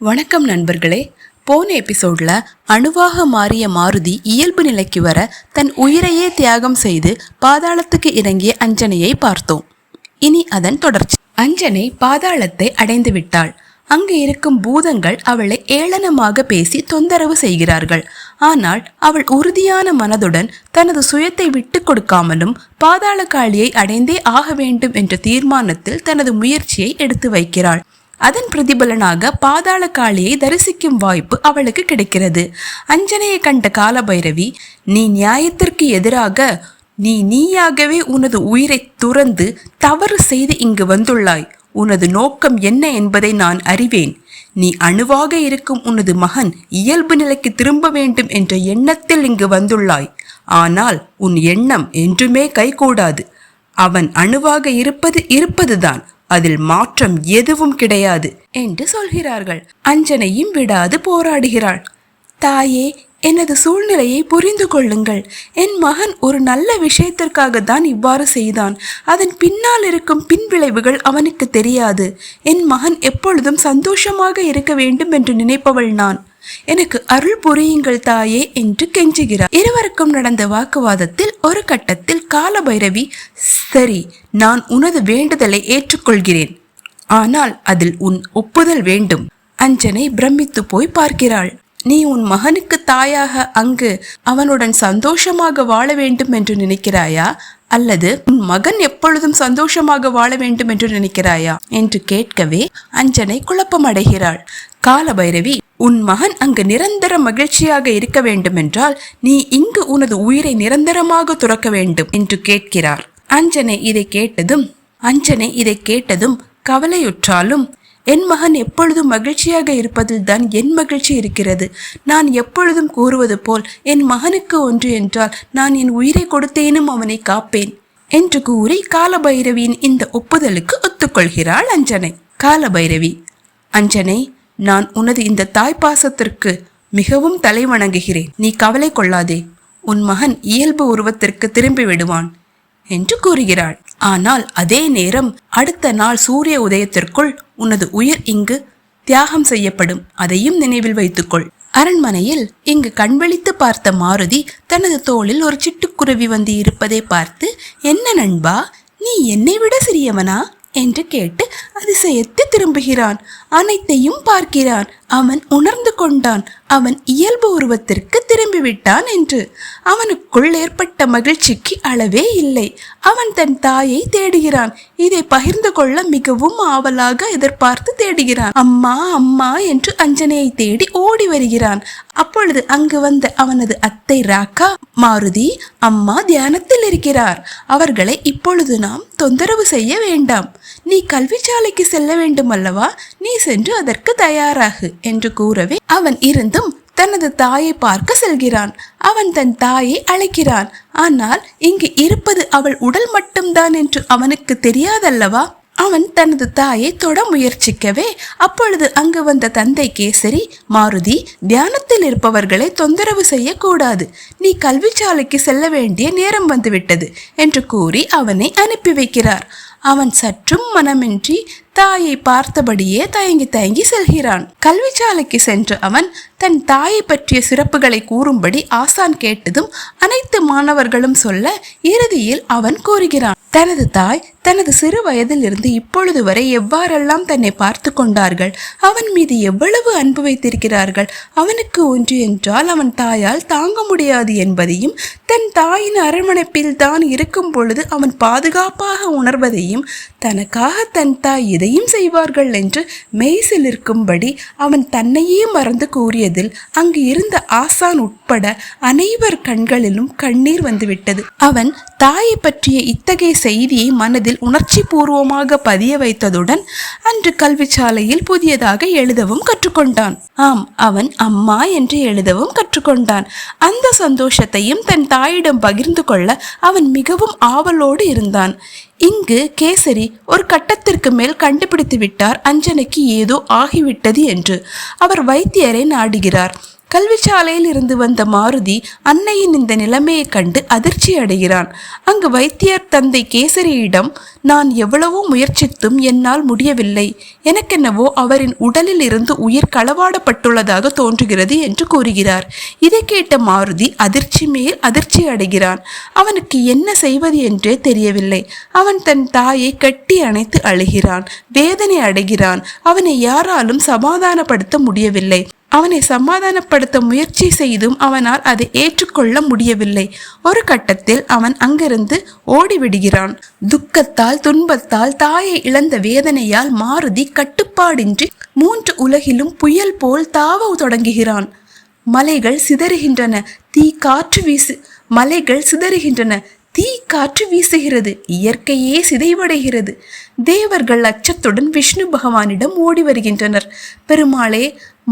வணக்கம் நண்பர்களே. போன எபிசோட்ல அணுவாக மாறிய மாருதி இயல்பு நிலைக்கு வர தன் உயிரையே தியாகம் செய்து பாதாளத்துக்கு இறங்கிய அஞ்சனையை பார்த்தோம். இனி அதன் தொடர்ச்சி. அஞ்சனை பாதாளத்தை அடைந்து விட்டாள். அங்கு இருக்கும் பூதங்கள் அவளை ஏளனமாக பேசி தொந்தரவு செய்கிறார்கள். ஆனால் அவள் உறுதியான மனதுடன் தனது சுயத்தை விட்டு கொடுக்காமலும் பாதாள காளியை அடைந்தே ஆக வேண்டும் என்ற தீர்மானத்தில் தனது முயற்சியை எடுத்து வைக்கிறாள். அதன் பிரதிபலனாக பாதாள காளியை தரிசிக்கும் வாய்ப்பு அவளுக்கு கிடைக்கிறது. அஞ்சனையை கண்ட காலபைரவி நீ நியாயத்திற்கு எதிராக நீ நீயாகவே உனது உயிரை துறந்து தவறு செய்து இங்கு வந்துள்ளாய். உனது நோக்கம் என்ன என்பதை நான் அறிவேன். நீ அணுவாக இருக்கும் உனது மகன் இயல்பு நிலைக்கு திரும்ப வேண்டும் என்ற எண்ணத்தில் இங்கு வந்துள்ளாய். ஆனால் உன் எண்ணம் என்றுமே கைகூடாது. அவன் அணுவாக இருப்பது இருப்பதுதான். அதில் மாற்றம் எதுவும் கிடையாது என்று சொல்கிறார்கள். அஞ்சனையும் விடாது போராடுகிறாள். தாயே எனது சூழ்நிலையை புரிந்து கொள்ளுங்கள். என் மகன் ஒரு நல்ல விஷயத்திற்காக தான் இவ்வாறு செய்தான். அதன் பின்னால் இருக்கும் பின்விளைவுகள் அவனுக்கு தெரியாது. என் மகன் எப்பொழுதும் சந்தோஷமாக இருக்க வேண்டும் என்று நினைப்பவள் நான். எனக்கு அருள் புரியுங்கள் தாயே என்று கெஞ்சுகிறார். இருவருக்கும் நடந்த வாக்குவாதத்தில் ஒரு கட்டத்தில் காலபைரவி சரி நான் உனது வேண்டுதலை ஏற்றுக்கொள்கிறேன். ஆனால் அதில் உன் ஒப்புதல் வேண்டும். அஞ்சனை பிரமித்து போய் பார்க்கிறாள். நீ உன் மகனுக்கு தாயாக அங்கு அவனுடன் சந்தோஷமாக வாழ வேண்டும் என்று நினைக்கிறாயா? அல்லது உன் மகன் எப்பொழுதும் சந்தோஷமாக வாழ வேண்டும் என்று நினைக்கிறாயா? என்று கேட்கவே அஞ்சனை குழப்பமடைகிறாள். காலபைரவி உன் மகன் அங்கு நிரந்தர மகிழ்ச்சியாக இருக்க வேண்டுமென்றால் நீ இங்கு உனது உயிரை நிரந்தரமாக துறக்க வேண்டும் என்று கேட்கிறார். அஞ்சனை இதை கேட்டதும் அஞ்சனை இதை கேட்டதும் கவலையுற்றாலும் என் மகன் எப்பொழுதும் மகிழ்ச்சியாக இருப்பதில் தான் என் மகிழ்ச்சி இருக்கிறது. நான் எப்பொழுதும் கூறுவது போல் என் மகனுக்கு ஒன்று என்றால் நான் என் உயிரை கொடுத்தேனும் அவனை காப்பேன் என்று கூறி காலபைரவியின் இந்த ஒப்புதலுக்கு ஒத்துக்கொள்கிறாள் அஞ்சனை. காலபைரவி அஞ்சனை நான் உனது இந்த தாய்ப்பாசத்திற்கு மிகவும் தலை வணங்குகிறேன் நீ கவலை கொள்ளாதே உன் மகன் இயல்பு உருவத்திற்கு திரும்பி விடுவான் என்று கூறுகிறாள். ஆனால் அதே நேரம் அடுத்த நாள் சூரிய உதயத்திற்குள் உனது உயிர் இங்கு தியாகம் செய்யப்படும். அதையும் நினைவில் வைத்துக்கொள். அரண்மனையில் இங்கு கண்வெளித்து பார்த்த மாருதி தனது தோளில் ஒரு சிட்டுக்குருவி வந்து இருப்பதை பார்த்து என்ன நண்பா நீ என்னை விட சிறியவனா? என்று கேட்டு அதிசயத்து திரும்புகிறான். அனைத்தையும் பார்க்கிறான். அவன் உணர்ந்து கொண்டான். அவன் இயல்பு உருவத்திற்கு திரும்பிவிட்டான் என்று. அவனுக்குள் ஏற்பட்ட மகிழ்ச்சிக்கு அளவே இல்லை. அவன் தன் தாயை தேடுகிறான். இதை பகிர்ந்து கொள்ள மிகவும் ஆவலாக எதிர்பார்த்து தேடுகிறான். அம்மா அம்மா என்று அஞ்சனையை தேடி ஓடி வருகிறான். அப்பொழுது அங்கு வந்த அவனது அத்தை ராக்கா மாருதி அம்மா தியானத்தில் இருக்கிறார். அவர்களை இப்பொழுது நாம் தொந்தரவு செய்ய வேண்டாம். நீ கல்விச்சாலைக்கு செல்ல வேண்டும் அல்லவா நீ சென்று அதற்கு தயாராகு என்று கூறவே அவன் இருந்து தனது தாயை பார்க்க செல்கிறான். அவன் தன் தாயை அழைக்கிறான். ஆனால் இங்கு இருப்பது அவள் உடல் மட்டும்தான் என்று அவனுக்கு தெரியாதல்லவா? அவன் தனது தாயை தொட முயற்சிக்கவே அப்பொழுது அங்கு வந்த தந்தை கேசரி மாருதி தியானத்தில் இருப்பவர்களை தொந்தரவு செய்யக்கூடாது. நீ கல்விச்சாலைக்கு செல்ல வேண்டிய நேரம் வந்துவிட்டது என்று கூறி அவனை அனுப்பி வைக்கிறார். அவன் சற்றும் மனமின்றி தாயை பார்த்தபடியே தயங்கி தயங்கி செல்கிறான். கல்விச்சாலைக்கு சென்ற அவன் தன் தாயை பற்றிய சிறப்புகளை கூறும்படி ஆசான் கேட்டதும் அனைத்து மாணவர்களும் சொல்ல இறுதியில் அவன் கூறுகிறான் தனது தாய் தனது சிறு வயதிலிருந்து இப்பொழுது வரை எவ்வாறெல்லாம் தன்னை பார்த்து கொண்டார்கள்? அவன் மீது எவ்வளவு அன்பு வைத்திருக்கிறார்கள்? அவனுக்கு ஒன்று என்றால் அவன் தாயால் தாங்க முடியாது என்பதையும் தன் தாயின் அரவணைப்பில் தான் இருக்கும் பொழுது அவன் பாதுகாப்பாக உணர்வதையும் தனக்காக தன் தாய் இதையும் செய்வார்கள் என்று மெய்சில் இருக்கும்படி அவன் தன்னையே மறந்து கூறியதில் அங்கு இருந்த ஆசான் உட்பட அனைவர் கண்களிலும் கண்ணீர் வந்துவிட்டது. அவன் தாயை பற்றிய இத்தகைய செய்தியை மனதில் உணர்ச்சி பூர்வமாக பதிய வைத்ததுடன் அன்று கல்விச்சாலையில் புதியதாக எழுதவும் கற்றுக்கொண்டான். ஆம் அவன் அம்மா என்று எழுதவும் கற்றுக்கொண்டான். அந்த சந்தோஷத்தையும் தன் தாயிடம் பகிர்ந்து கொள்ள அவன் மிகவும் ஆவலோடு இருந்தான். இங்கு கேசரி ஒரு கட்டத்திற்கு மேல் கண்டுபிடித்து விட்டார் அஞ்சனைக்கு ஏதோ ஆகிவிட்டது என்று. அவர் வைத்தியரை நாடுகிறார். கல்விச்சாலையில் இருந்து வந்த மாருதி அன்னையின் இந்த நிலைமையை கண்டு அதிர்ச்சி அடைகிறான். அங்கு வைத்தியர் தந்தை கேசரியிடம் நான் எவ்வளவோ முயற்சித்தும் என்னால் முடியவில்லை. எனக்கென்னவோ அவரின் உடலில் இருந்து உயிர் களவாடப்பட்டுள்ளதாக தோன்றுகிறது என்று கூறுகிறார். இதை கேட்ட மாருதி அதிர்ச்சி மேல் அதிர்ச்சி அடைகிறான். அவனுக்கு என்ன செய்வது என்றே தெரியவில்லை. அவன் தன் தாயை கட்டி அணைத்து அழுகிறான். வேதனை அடைகிறான். அவனை யாராலும் சமாதானப்படுத்த முடியவில்லை. அவனை சமாதானப்படுத்த முயற்சி செய்தும் அவனால் அதை ஏற்றுக்கொள்ள முடியவில்லை. ஒரு கட்டத்தில் அவன் அங்கிருந்து ஓடிவிடுகிறான். துக்கத்தால் துன்பத்தால் தாயை இழந்த வேதனையால் மாருதி கட்டுப்பாடின்றி மூன்று உலகிலும் புயல் போல் தாவ தொடங்குகிறான். மலைகள் சிதறுகின்றன தீ காற்று வீசு மலைகள் சிதறுகின்றன தீ காற்று வீசுகிறது இயற்கையே சிதைவடைகிறது. தேவர்கள் அச்சத்துடன் விஷ்ணு பகவானிடம் ஓடி வருகின்றனர். பெருமாளே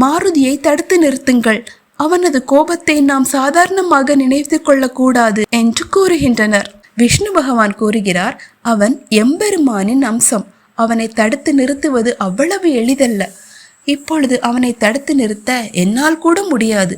மாருதியை தடுத்து நிறுத்துங்கள். அவனது கோபத்தை நாம் சாதாரணமாக நினைத்து கொள்ளக்கூடாது என்று கூறுகின்றனர். விஷ்ணு பகவான் கூறுகிறார் அவன் எம்பெருமானின் அம்சம். அவனை தடுத்து நிறுத்துவது அவ்வளவு எளிதல்ல. இப்பொழுது அவனை தடுத்து நிறுத்த என்னால் கூட முடியாது.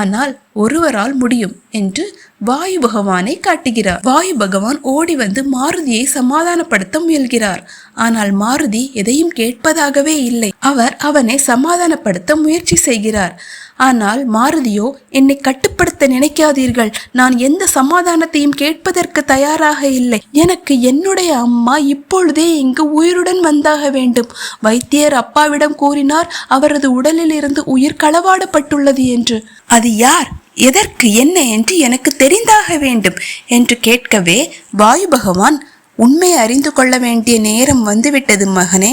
ஆனால் ஒருவரால் முடியும் என்று வாயு பகவானை காட்டுகிறார். வாயு பகவான் ஓடி வந்து மாருதியை சமாதானப்படுத்த முயல்கிறார். ஆனால் மாருதி எதையும் கேட்பதாகவே இல்லை. அவர் அவனை சமாதானப்படுத்த முயற்சி செய்கிறார். ஆனால் மாருதியோ என்னை கட்டுப்படுத்த நினைக்காதீர்கள். நான் எந்த சமாதானத்தையும் கேட்பதற்கு தயாராக இல்லை. எனக்கு என்னுடைய அம்மா இப்பொழுதே இங்கு உயிருடன் வந்தாக வேண்டும். வைத்தியர் அப்பாவிடம் கூறினார் அவரது உடலில் இருந்து உயிர் களவாடப்பட்டுள்ளது என்று. அது யார்? எதற்கு? என்ன? என்று எனக்கு தெரிந்தாக வேண்டும். என்று கேட்கவே வாயு பகவான் உண்மை அறிந்து கொள்ள வேண்டிய நேரம் வந்துவிட்டது மகனே.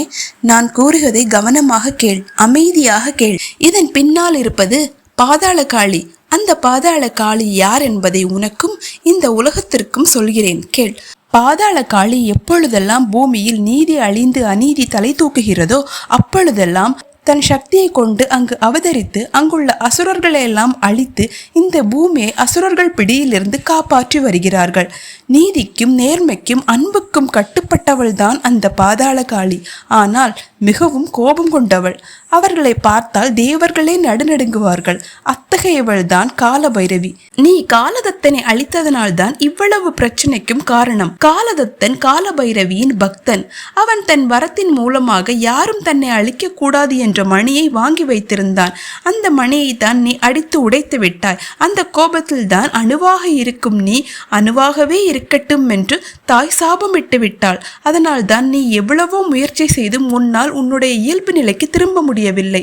நான் கூறுவதை கவனமாக கேள் அமைதியாக கேள். இதன் பின்னால் இருப்பது பாதாள காளி அந்த பாதாள காளி யார் என்பதை உனக்கும் இந்த உலகத்திற்கும் சொல்கிறேன் கேள். பாதாள காளி எப்பொழுதெல்லாம் பூமியில் நீதி அழிந்து அநீதி தலை தூக்குகிறதோ அப்பொழுதெல்லாம் தன் சக்தியை கொண்டு அங்கு அவதரித்து அங்குள்ள அசுரர்களை எல்லாம் அழித்து இந்த பூமியை அசுரர்கள் பிடியிலிருந்து காப்பாற்றி வருகிறார்கள். நீதிக்கும் நேர்மைக்கும் அன்புக்கும் கட்டுப்பட்டவள் தான் அந்த பாதாள காளி ஆனால் மிகவும் கோபம் கொண்டவள். அவர்களை பார்த்தால் தேவர்களே நடுநடுங்குவார்கள். அத்தகையவள் தான் கால பைரவி நீ காலதத்தனை அழித்ததனால்தான் இவ்வளவு பிரச்சனைக்கும் காரணம். காலதத்தன் கால பைரவியின் பக்தன். அவன் தன் வரத்தின் மூலமாக யாரும் தன்னை அழிக்க கூடாது என்ற மணியை வாங்கி வைத்திருந்தான். அந்த மணியை தான் நீ அடித்து உடைத்து விட்டாய். அந்த கோபத்தில் தான் அணுவாக இருக்கும் நீ. அணுவாகவே இருக்கட்டும் என்று தாய் சாபமிட்டு விட்டாள் அதனால் தான் நீ எவ்வளவோ முயற்சி செய்தும் உன்னால் உன்னுடைய இயல்பு நிலைக்கு திரும்ப முடியவில்லை.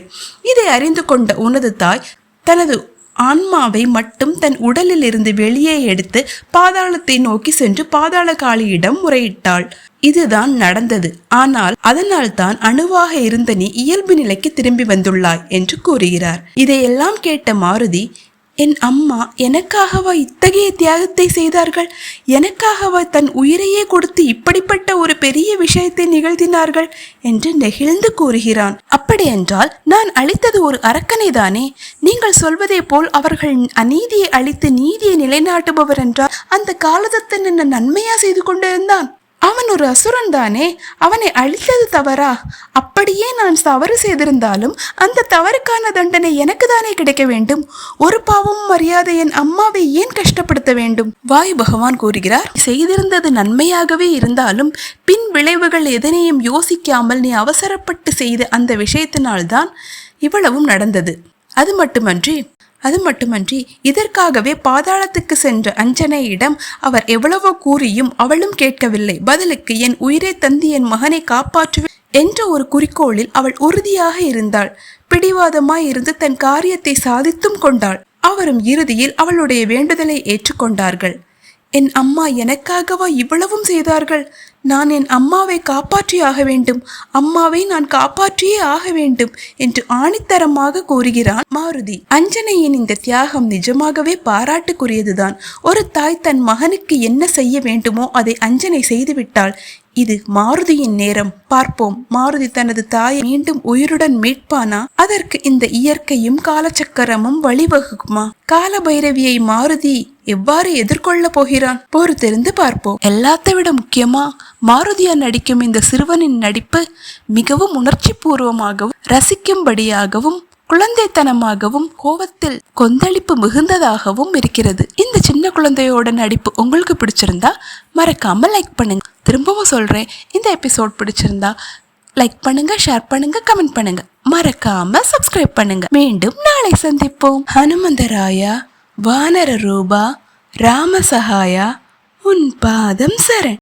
இதை அறிந்து கொண்ட உனது தாய் தனது ஆன்மாவை மட்டும் தன் உடலில் இருந்து வெளியே எடுத்து பாதாளத்தை நோக்கி சென்று பாதாள காளியிடம் முறையிட்டாள். இதுதான் நடந்தது. ஆனால் அதனால் தான் அணுவாக இருந்த நீ இயல்பு நிலைக்கு திரும்பி வந்துள்ளாய் என்று கூறுகிறார். இதையெல்லாம் கேட்ட மாருதி என் அம்மா எனக்காகவா இத்தகைய தியாகத்தை செய்தார்கள்? எனக்காகவா தன் உயிரையே கொடுத்து இப்படிப்பட்ட ஒரு பெரிய விஷயத்தை நிகழ்த்தினார்கள்? என்று நெகிழ்ந்து கூறுகிறான். அப்படியென்றால் நான் அளித்தது ஒரு அரக்கனை தானே? நீங்கள் சொல்வதை போல் அவர்கள் அநீதியை அழித்து நீதியை நிலைநாட்டுபவர் என்றால் அந்த காலதத்தன் என்ன நன்மையா செய்து கொண்டிருந்தான்? அவன் ஒரு அசுரன் தானே? அவனை அழித்தது தவறா? அப்படியே நான் தவறு செய்திருந்தாலும் அந்த தவறுக்கான தண்டனை எனக்கு தானே கிடைக்க வேண்டும்? ஒரு பாவமும் மரியாதை என் அம்மாவை ஏன் கஷ்டப்படுத்த வேண்டும்? வாயு பகவான் கூறுகிறார் செய்திருந்தது நன்மையாகவே இருந்தாலும் பின் விளைவுகள் எதனையும் யோசிக்காமல் நீ அவசரப்பட்டு செய்த அந்த விஷயத்தினால்தான் இவ்வளவும் நடந்தது. அது மட்டுமன்றி அது மட்டுமன்றி இதற்காகவே பாதாளத்துக்கு சென்ற அஞ்சனையிடம் அவர் எவ்வளவோ கூறியும் அவளும் கேட்கவில்லை. பதிலுக்கு என் உயிரை தந்து என் மகனை காப்பாற்றுவேன் என்ற ஒரு குறிக்கோளில் அவள் உறுதியாக இருந்தாள். பிடிவாதமாய் இருந்து தன் காரியத்தை சாதித்தும் கொண்டாள். அவரும் இறுதியில் அவளுடைய வேண்டுதலை ஏற்றுக்கொண்டார்கள். என் அம்மா எனக்காகவா இவ்வளவும் செய்தார்கள்? நான் என் அம்மாவை காப்பாற்றி ஆக வேண்டும். அம்மாவை நான் காப்பாற்றியே ஆக வேண்டும் என்று ஆணித்தரமாக கூறுகிறான் மாருதி. அஞ்சனையின் இந்த தியாகம் நிஜமாகவே பாராட்டுக்குரியதுதான். ஒரு தாய் தன் மகனுக்கு என்ன செய்ய வேண்டுமோ அதை அஞ்சனை செய்துவிட்டாள். இது மாருதியின் நேரம். பார்ப்போம். மாருதி தனது தாயை மீண்டும் உயிருடன் மீட்பானா? அதற்கு இந்த இயற்கையும் காலச்சக்கரமும் வழிவகுக்குமா? கால பைரவியை மாருதி எவ்வாறு எதிர்கொள்ள போகிறான்? பொறுத்திருந்து பார்ப்போம். எல்லாத்தை விட முக்கியமா மாருதியா நடிக்கும் இந்த சிறுவனின் நடிப்பு மிகவும் உணர்ச்சி பூர்வமாகவும் ரசிக்கும்படியாகவும் குழந்தைத்தனமாகவும் கோபத்தில் கொந்தளிப்பு மிகுந்ததாகவும் இருக்கிறது. இந்த சின்ன குழந்தையோட நடிப்பு உங்களுக்கு பிடிச்சிருந்தா மறக்காம லைக் பண்ணுங்க. திரும்பவும் சொல்றேன். இந்த எபிசோட் பிடிச்சிருந்தா லைக் பண்ணுங்க ஷேர் பண்ணுங்க கமெண்ட் பண்ணுங்க. மறக்காம சப்ஸ்கிரைப் பண்ணுங்க. மீண்டும் நாளை சந்திப்போம். ஹனுமந்தராயா வானர ரூபா ராமசகாயா உன் பாதம் சரண்.